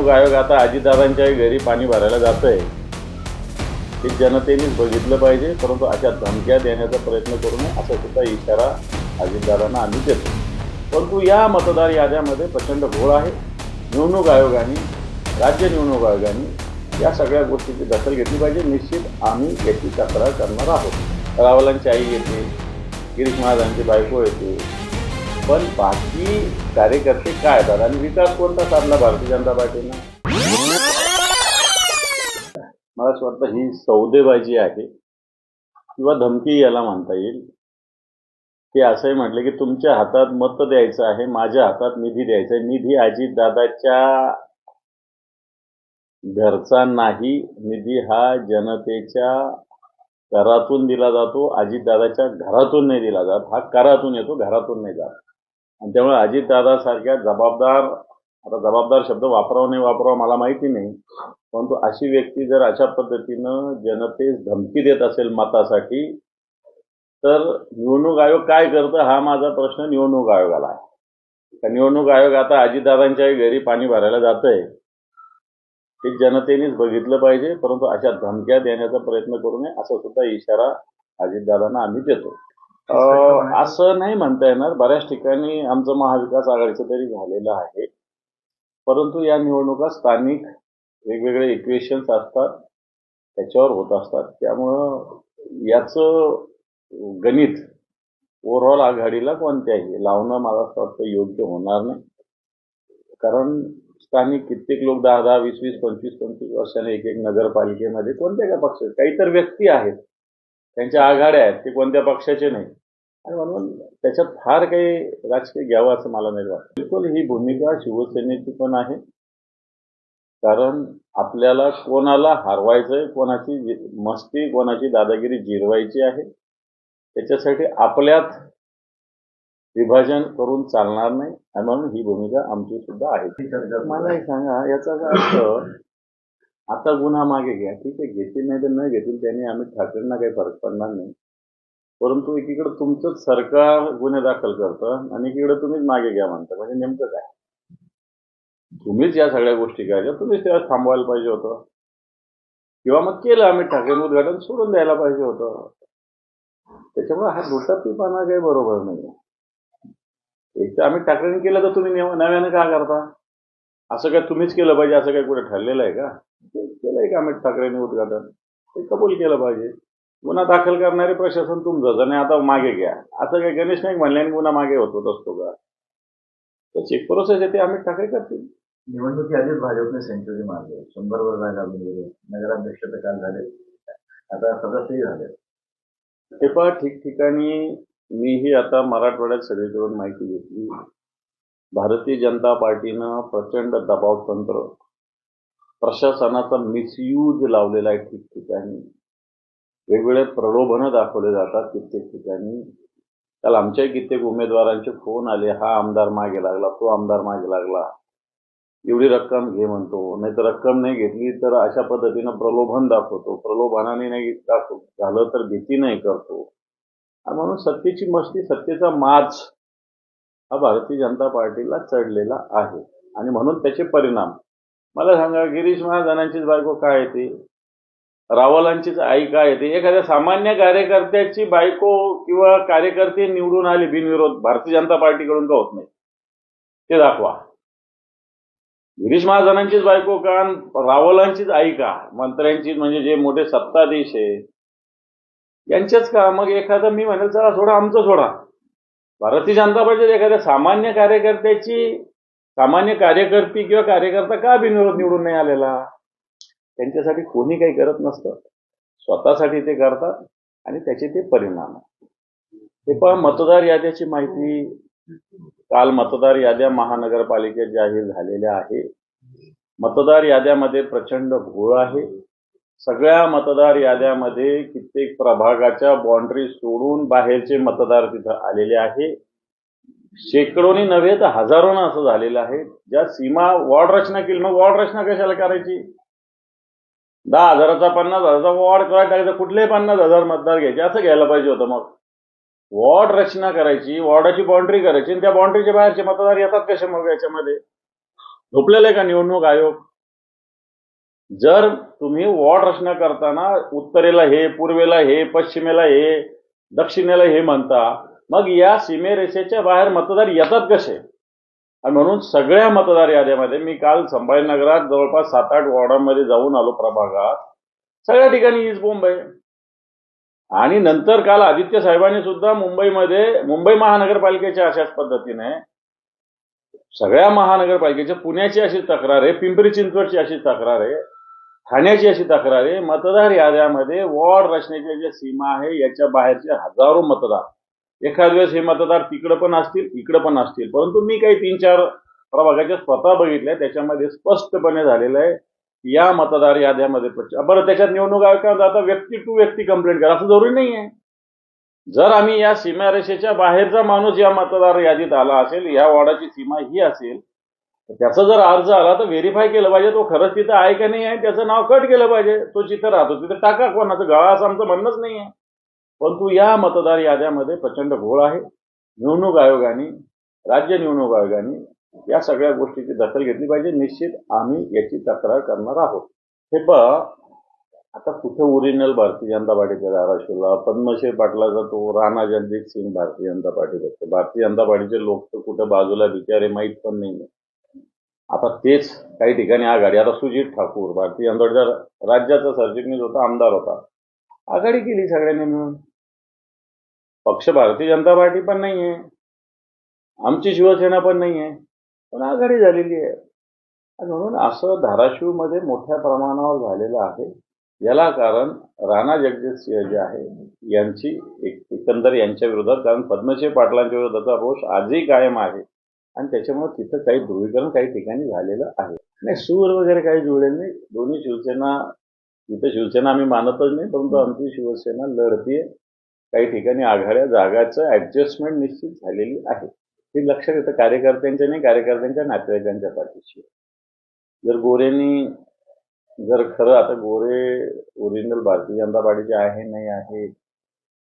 निवडणूक आयोग आता अजितदादांच्याही घरी पाणी भरायला जात आहे हे जनतेनेच बघितलं पाहिजे परंतु अशा धमक्या देण्याचा प्रयत्न करू नये असा सुद्धा इशारा अजितदादांना आम्ही देतो. परंतु या मतदार याद्यामध्ये प्रचंड घोळ आहे. निवडणूक आयोगाने राज्य निवडणूक आयोगाने या सगळ्या गोष्टीची दखल घेतली पाहिजे. निश्चित आम्ही याची तक्रार करणार आहोत. रावलांची आई येते गिरीश महाराजांची बायको येते पण बाकी कार्यकर्ते काय येतात आणि विकास कोणता साधला भारतीय जनता पार्टीनं? मला असं वाटतं ही सौदेबाजी आहे. किंवा धमकी याला म्हणता येईल. की असंही म्हटलं की तुमच्या हातात मत द्यायचं आहे माझ्या हातात निधी द्यायचा आहे. निधी अजितदादाच्या घरचा नाही. निधी हा जनतेच्या करातून दिला जातो अजितदादाच्या घरातून नाही दिला जात. हा करातून येतो घरातून नाही जात. आणि त्यामुळे अजितदादासारख्या जबाबदार आता जबाबदार शब्द वापरावा नाही वापरावा मला माहिती नाही. परंतु अशी व्यक्ती जर अशा पद्धतीनं जनतेस धमकी देत असेल मतासाठी तर निवडणूक आयोग काय करतं हा माझा प्रश्न निवडणूक आयोगाला आहे. निवडणूक आयोग आता अजितदादांच्याही घरी पाणी भरायला जात आहे हे जनतेनेच बघितलं पाहिजे परंतु अशा धमक्या देण्याचा प्रयत्न करू नये असा सुद्धा इशारा अजितदादांना आम्ही देतो. असं नाही म्हणता येणार. बऱ्याच ठिकाणी आमचं महाविकास आघाडीचं तरी झालेलं आहे. परंतु या निवडणुका स्थानिक वेगवेगळे इक्वेशन्स असतात त्याच्यावर होत असतात. त्यामुळं याचं गणित ओव्हरऑल आघाडीला कोणत्याही लावणं मला असं वाटतं योग्य होणार नाही. कारण स्थानिक कित्येक लोक दहा दहा वीस वीस पंचवीस पंचवीस वर्षाने एक एक नगरपालिकेमध्ये कोणत्या काय पक्ष काही तर व्यक्ती आहेत. त्यांच्या आघाड्या आहेत ते कोणत्या पक्षाचे नाही. आणि म्हणून त्याच्यात फार काही राजकीय घ्यावं असं मला नाही वाटत. बिलकुल ही भूमिका शिवसेनेची पण आहे. कारण आपल्याला कोणाला हरवायचंय कोणाची मस्ती कोणाची दादागिरी जिरवायची आहे त्याच्यासाठी आपल्यात विभाजन करून चालणार नाही आणि म्हणून ही भूमिका आमची सुद्धा आहे. मला एक सांगा याचा काय अर्थ आता गुन्हा मागे घ्या. ठीक आहे घेतील नाही तर न घेतील त्यांनी आम्ही ठाकरेंना काही फरक पडणार नाही. परंतु एकीकडे तुमचंच सरकार गुन्हे दाखल करतं आणि एकीकडे तुम्हीच मागे घ्या म्हणता. म्हणजे नेमकं काय? तुम्हीच या सगळ्या गोष्टी करायच्या तुम्हीच तेव्हा थांबवायला पाहिजे होतं. किंवा मग केलं आम्ही ठाकरे उद्घाटन सोडून द्यायला पाहिजे होतं. त्याच्यामुळे हा दुटप्पीपणा काही बरोबर नाही एक तर आम्ही ठाकरेंनी केलं तर तुम्ही नेव- नव्यानं का करता? असं काय तुम्हीच केलं पाहिजे असं काय कुठे ठरलेलं आहे का? ते केलंय का अमित ठाकरेंनी उद्घाटन? ते कबूल केलं पाहिजे. गुन्हा दाखल करणारे प्रशासन तुमचंच आणि आता मागे घ्या. असं काय गणेश नाईक म्हणल्याने गुन्हा मागे होत होत असतो का? त्याची एक प्रोसेस आहे ते अमित ठाकरे करतील. निवडणुकी आधीच भाजपने सेंचुरी मारली. शंभर वर जागा मिळवली. नगराध्यक्ष तर काल झाले. आता सदस्यही झाले. हे पहा ठिकठिकाणी मीही आता मराठवाड्यात सगळीकडून माहिती घेतली. भारतीय जनता पार्टीनं प्रचंड दबाव तंत्र प्रशासनाचा मिसयूज लावलेला आहे ठिकठिकाणी. वेगवेगळे प्रलोभनं दाखवले जातात कित्येक ठिकाणी काल आमच्याही कित्येक उमेदवारांचे फोन आले हा आमदार मागे लागला तो आमदार मागे लागला. एवढी रक्कम घे म्हणतो नाही तर रक्कम नाही घेतली तर अशा पद्धतीनं प्रलोभन दाखवतो. प्रलोभनाने नाही दाखव झालं तर भीती नाही करतो. म्हणून सत्तेची मस्ती सत्तेचा माज हा भारतीय जनता पार्टीला चढलेला आहे. आणि म्हणून त्याचे परिणाम. मला सांगा गिरीश महाजनांचीच बायको काय येते रावलांचीच आई काय येते एखाद्या सामान्य कार्यकर्त्याची बायको किंवा कार्यकर्ते निवडून आले बिनविरोध भारतीय जनता पार्टीकडून का होत नाही? ते दाखवा. गिरीश महाजनांचीच बायको का रावलांचीच आई का? मंत्र्यांची म्हणजे जे मोठे सत्ताधीश आहे यांच्याच का? मग एखादा मी म्हणेल चला सोडा आमचं सोडा. भारतीय जनता पार्टीत एखाद्या सामान्य कार्यकर्त्याची सामान्य कार्यकर्ती किंवा कार्यकर्ता का बिनविरोध निवडून नाही आलेला? त्यांच्यासाठी कोणी काही करत नसतं. स्वतःसाठी ते करतात आणि त्याचे ते परिणाम ते पण मतदार याद्याची माहिती. काल मतदार याद्या महानगरपालिकेत जाहीर झालेल्या आहे मतदार याद्यामध्ये प्रचंड घोळ आहे. सगळ्या मतदार याद्यामध्ये कित्येक प्रभागाच्या बाउंड्री सोडून बाहेरचे मतदार तिथं आलेले आहे. शेकडोनी नव्हे तर हजारोनं असं झालेलं आहे. ज्या सीमा वॉर्ड रचना केली मग वॉर्ड रचना कशाला करायची? दहा हजाराचा पन्नास हजाराचा वॉर्ड करायला टाकायचा कुठलेही पन्नास हजार मतदार घ्यायचे? असं घ्यायला पाहिजे होतं मग. वॉर्ड रचना करायची वॉर्डाची बाउंड्री करायची आणि त्या बाउंड्रीच्या बाहेरचे मतदार येतात कसे मग याच्यामध्ये? झोपलेलं आहे का निवडणूक आयोग? जर तुम्ही वॉर्ड रचना करताना उत्तरेला हे पूर्वेला हे पश्चिमेला हे दक्षिणेला हे म्हणता मग या सीमेरेषेच्या बाहेर मतदार येतात कसे? आणि म्हणून सगळ्या मतदार याद्यामध्ये मी काल संभाजीनगरात जवळपास सात आठ वॉर्डांमध्ये जाऊन आलो प्रभागात. सगळ्या ठिकाणी हीच बोंब आहे आणि नंतर काल आदित्य साहेबांनी सुद्धा मुंबईमध्ये मुंबई महानगरपालिकेच्या अशाच पद्धतीने सगळ्या महानगरपालिकेच्या पुण्याची अशी तक्रार आहे पिंपरी चिंचवडची अशी तक्रार आहे ठाण्याची अशी तक्रार आहे मतदार याद्यामध्ये वॉर्ड रचनेच्या ज्या सीमा आहे याच्या बाहेरचे हजारो मतदार. एखाद वेळेस हे मतदार तिकडं पण असतील इकडं पण असतील. परंतु मी काही तीन चार प्रभागाच्या स्वतः बघितल्या त्याच्यामध्ये स्पष्टपणे झालेलं आहे या मतदार याद्यामध्ये प्रच- बरं त्याच्यात निवडणूक आयोगात आता व्यक्ती टू व्यक्ती कंप्लेंट करा असं जरुरी नाही आहे. जर आम्ही या सीमारेषेच्या बाहेरचा माणूस या मतदार यादीत आला असेल या वॉर्डाची सीमा ही असेल त्याचा जर अर्ज आला तर व्हेरीफाय केलं पाहिजे तो खरंच तिथं आहे का नाही आहे त्याचं नाव कट केलं पाहिजे. तो जिथं राहतो तिथं टाका कोणाचं गळा असं आमचं म्हणणंच नाही आहे. परंतु या मतदार याद्यामध्ये प्रचंड घोळ आहे. निवडणूक आयोगाने राज्य निवडणूक आयोगाने या सगळ्या गोष्टीची दखल घेतली पाहिजे. निश्चित आम्ही याची तक्रार करणार आहोत. हे प आता कुठे ओरिजिनल भारतीय जनता पार्टीच्या धाराशिवला पद्मश्री पाटलाचा तो राणा जगजित सिंग भारतीय जनता पार्टी भारतीय जनता पार्टीचे लोक तर कुठं बाजूला बिचारे माहीत पण नाही आता तेच काही ठिकाणी आघाडी. आता सुजित ठाकूर भारतीय जनता राज्याचा सरचिटणीस होता आमदार होता. आघाडी केली सगळ्यांनी मिळून. पक्ष भारतीय जनता पार्टी पण नाही आहे आमची शिवसेना पण नाही आहे पण आघाडी झालेली आहे. म्हणून असं धाराशिवमध्ये मोठ्या प्रमाणावर झालेलं आहे. याला कारण राणा जगजितसिंह जे आहे यांची एक एकंदर यांच्या विरोधात कारण पद्मश्री पाटलांच्या विरोधाचा रोष आजही कायम आहे. आणि त्याच्यामुळे तिथं काही ध्रुवीकरण काही ठिकाणी झालेलं आहे. नाही सूर वगैरे काही जुळलेलं नाही. दोन्ही शिवसेना तिथं शिवसेना आम्ही मानतच नाही परंतु आमची शिवसेना लढतीये. काही ठिकाणी आघाड्या जागाचं ऍडजस्टमेंट निश्चित झालेली आहे. हे लक्षात येतं कार्यकर्त्यांच्या नाही कार्यकर्त्यांच्या नातेवाईकांच्या पाठीशी. जर गोरेंनी जर खरं आता गोरे ओरिजिनल भारतीय जनता पार्टीचे आहे नाही आहे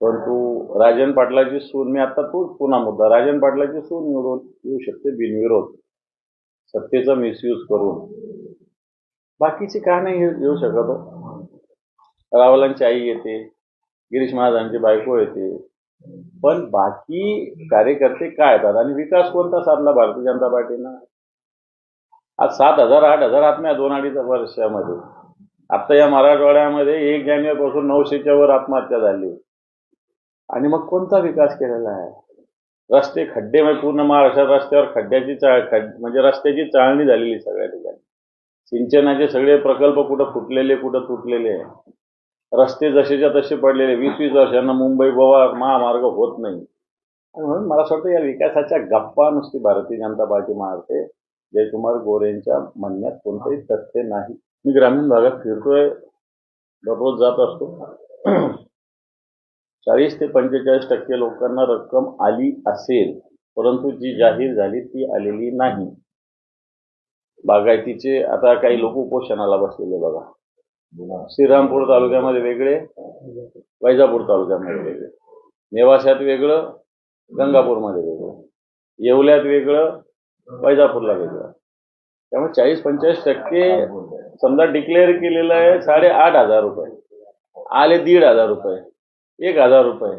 परंतु राजन पाटलाची सून मी आता तोच पुन्हा मुद्दा राजन पाटलाची सून निवडून येऊ शकते बिनविरोध. सत्तेचा मिसयूज करून. बाकीचे का नाही येऊ शकत हो. रावलांची आई येते गिरीश महाराजांची बायको येते. पण बाकी कार्यकर्ते काय येतात? आणि विकास कोणता साधला भारतीय जनता पार्टीनं? आज सात हजार आठ हजार आत्म्या दोन अडीच वर्षामध्ये. आता या मराठवाड्यामध्ये एक जानेवारीपासून नऊशेच्या वर आत्महत्या झाली. आणि मग कोणता विकास केलेला आहे? रस्ते खड्डे म्हणजे पूर्ण महाराष्ट्रात रस्त्यावर खड्ड्याची चाळ खड म्हणजे रस्त्याची चाळणी झालेली सगळ्या ठिकाणी. सिंचनाचे सगळे प्रकल्प कुठं फुटलेले कुठं तुटलेले. आहे रस्ते जसेच्या तसे पडलेले. वीस वीस वर्षांना मुंबई गोवा महामार्ग होत नाही. आणि म्हणून मला असं वाटतं या विकासाच्या गप्पा नुसती भारतीय जनता पार्टी मारते. जयकुमार गोरेंच्या म्हणण्यात कोणतंही तथ्य नाही. मी ग्रामीण भागात फिरतोय. दररोज जात असतो. चाळीस ते पंचेचाळीस टक्के लोकांना रक्कम आली असेल परंतु जी जाहीर झाली ती आलेली नाही. बागायतीचे आता काही लोक उपोषणाला बसलेले बघा. श्रीरामपूर तालुक्यामध्ये वेगळे वैजापूर तालुक्यामध्ये वेगळे. नेवाशात वेगळं गंगापूरमध्ये वेगळं. येवल्यात वेगळं वैजापूरला वेगळं. त्यामुळे चाळीस पंचेचाळीस टक्के समजा डिक्लेअर केलेलं आहे साडे आठ हजार रुपये. आले दीड हजार रुपये. एक हजार रुपये.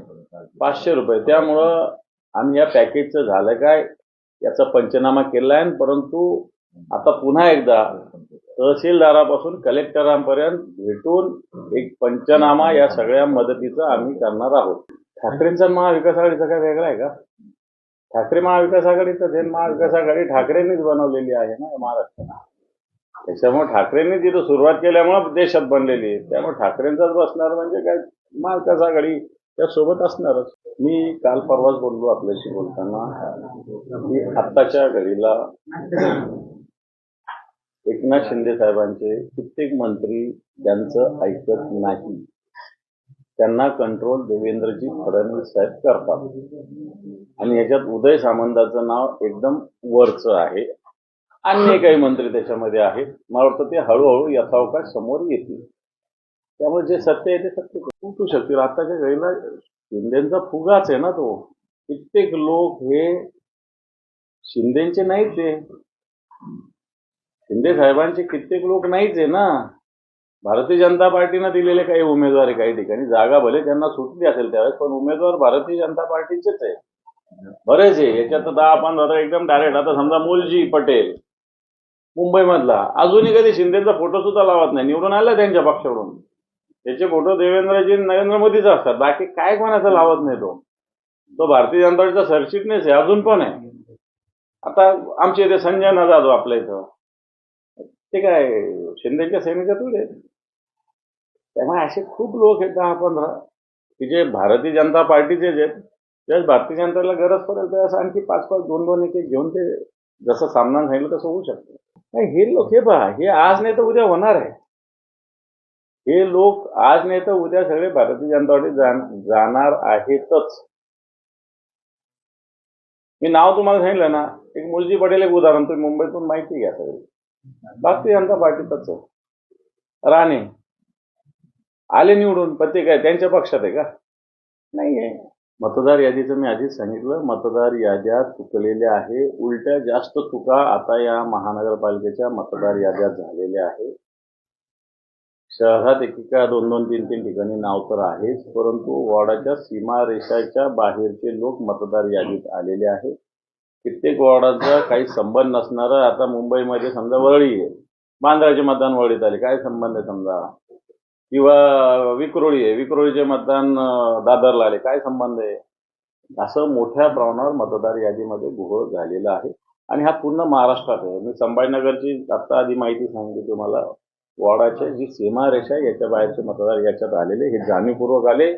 पाचशे रुपये. त्यामुळं आम्ही या पॅकेजचं झालं काय? याचा पंचनामा केला आहे. परंतु आता पुन्हा एकदा तहसीलदारापासून कलेक्टरांपर्यंत भेटून एक पंचनामा या सगळ्या मदतीचा आम्ही करणार आहोत. ठाकरेंचा महाविकास आघाडीचा काय वेगळा आहे का? ठाकरे महाविकास आघाडीचं देण महाविकास आघाडी ठाकरेंनीच बनवलेली आहे ना महाराष्ट्राला. त्याच्यामुळे ठाकरेंनी तिथं सुरुवात केल्यामुळे देशात बनलेली आहे. त्यामुळे ठाकरेंचाच बसणार म्हणजे काय? महाविकास आघाडी त्या सोबत असणारच. मी काल परवाच बोललो आपल्याशी बोलताना की आत्ताच्या घडीला एकनाथ शिंदे साहेबांचे कित्येक मंत्री ज्यांचं ऐकत नाही त्यांना कंट्रोल देवेंद्रजी फडणवीस साहेब करतात. आणि याच्यात उदय सामंताचं नाव एकदम वरचं आहे. अन्य काही मंत्री त्याच्यामध्ये आहेत. मला वाटतं ते हळूहळू यथावकाश समोर येतील. त्यामुळे जे सत्य आहे ते सत्य उठू शकतील. आताच्या घडीला शिंदेचा फुगाच आहे ना तो. कित्येक लोक हे शिंदेचे नाहीच आहे शिंदे साहेबांचे कित्येक लोक नाहीच आहे ना. भारतीय जनता पार्टीनं दिलेले काही उमेदवार आहे काही ठिकाणी. जागा भले त्यांना सुटली असेल त्यावेळेस पण उमेदवार भारतीय जनता पार्टीचेच आहे बरेच आहे. याच्यात दहा पंधरा एकदम डायरेक्ट आता समजा मुलजी पटेल मुंबईमधला. अजूनही कधी शिंदेचा फोटो सुद्धा लावत नाही. निवडून आला त्यांच्या पक्षाकडून. त्याचे फोटो देवेंद्रजी नरेंद्र मोदीचा असतात. बाकी काय कोणाचा लावत नाही तो. तो भारतीय जनता पार्टीचा सरचिटणीस आहे अजून पण आहे. आता आमच्या इथे संजय न जाधव आपल्या इथं. ते काय शिंदेच्या सैनिकातून आहेत? त्यामुळे असे खूप लोक आहेत दहा पंधरा. की जे भारतीय जनता पार्टीचेच आहेत त्यावेळेस भारतीय जनतेला गरज पडेल त्यावेळेस आणखी पाच पाच दोन दोन एक एक घेऊन ते जसं सामना सांगितलं तसं होऊ शकतं. नाही हे लोक हे पहा हे आज नाही तर उद्या होणार आहे. हे लोक आज नाही तर उद्या सगळे भारतीय जनता पार्टी जाण- जाणार आहेतच. मी नाव तुम्हाला सांगितलं ना एक मुलजी पटेल एक उदाहरण तुम्ही मुंबईतून माहिती घ्या सगळी. भारतीय जनता पार्टीतच राणे आले निवडून पण ते काय त्यांच्या पक्षात आहे का? नाही आहे मतदार यादीचं मी आधीच सांगितलं. मतदार याद्या चुकलेल्या आहे. उलट्या जास्त चुका आता या महानगरपालिकेच्या मतदार याद्या झालेल्या आहे. शहरात एकेका दोन दोन तीन तीन ठिकाणी नाव तर आहेच परंतु वॉर्डाच्या सीमारेषाच्या बाहेरचे लोक मतदार यादीत आलेले आहेत कित्येक वॉर्डाचा काही संबंध नसणारा आता मुंबईमध्ये समजा वरळी आहे. बांद्राचे मतदान वरळीत आले काय संबंध आहे समजा? किंवा विक्रोळी आहे. विक्रोळीचे मतदान दादरला आले. काय संबंध आहे? असं मोठ्या प्रमाणावर मतदार यादीमध्ये घोळ झालेला आहे. आणि हा पूर्ण महाराष्ट्रात आहे. मी संभाजीनगरची आत्ता आधी माहिती सांगितली तुम्हाला. वॉर्डाच्या जी सीमारेषा याच्या बाहेरचे मतदार याच्यात आलेले हे जाणीवपूर्वक आले.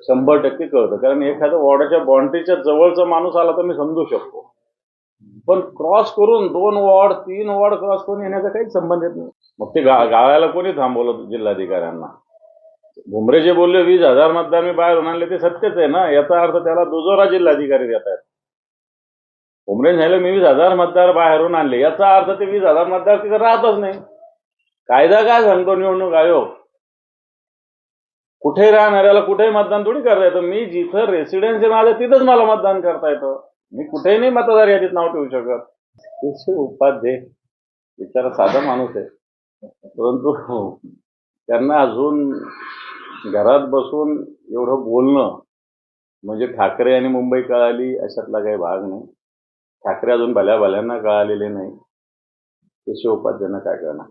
शंभर टक्के कळतं. कारण एखाद्या वॉर्डाच्या बाउंड्रीच्या जवळचा माणूस आला तर मी समजू शकतो. पण क्रॉस करून दोन वॉर्ड तीन वॉर्ड क्रॉस करून येण्याचा काहीच संबंध येत नाही. मग ते गा गावाला कोणी थांबवलं जिल्हाधिकाऱ्यांना? भुमरे जे बोलले वीस हजार मतदार मी बाहेरून आणले. ते सत्यच आहे ना? याचा अर्थ त्याला दुजोरा जिल्हाधिकारी देत आहेत. भुमरे झाले मी वीस हजार मतदार बाहेरून आणले. याचा अर्थ ते वीस हजार मतदार तिथे राहतच नाही. कायदा काय सांगतो निवडणूक आयोग? कुठे राहणाऱ्याला कुठेही मतदान थोडी करता येतं? मी जिथं रेसिडेन्स आहे माझं तिथंच मला मतदान करता येतं. मी कुठेही नाही मतदार यादीत नाव ठेवू शकत. केशव उपाध्ये बिचारा साधा माणूस आहे. परंतु त्यांना अजून घरात बसून एवढं बोलणं म्हणजे ठाकरे आणि मुंबई कळाली अशातला काही भाग नाही. ठाकरे अजून भल्या भल्यांना कळालेले नाही. केशव उपाध्यांना काय करणार?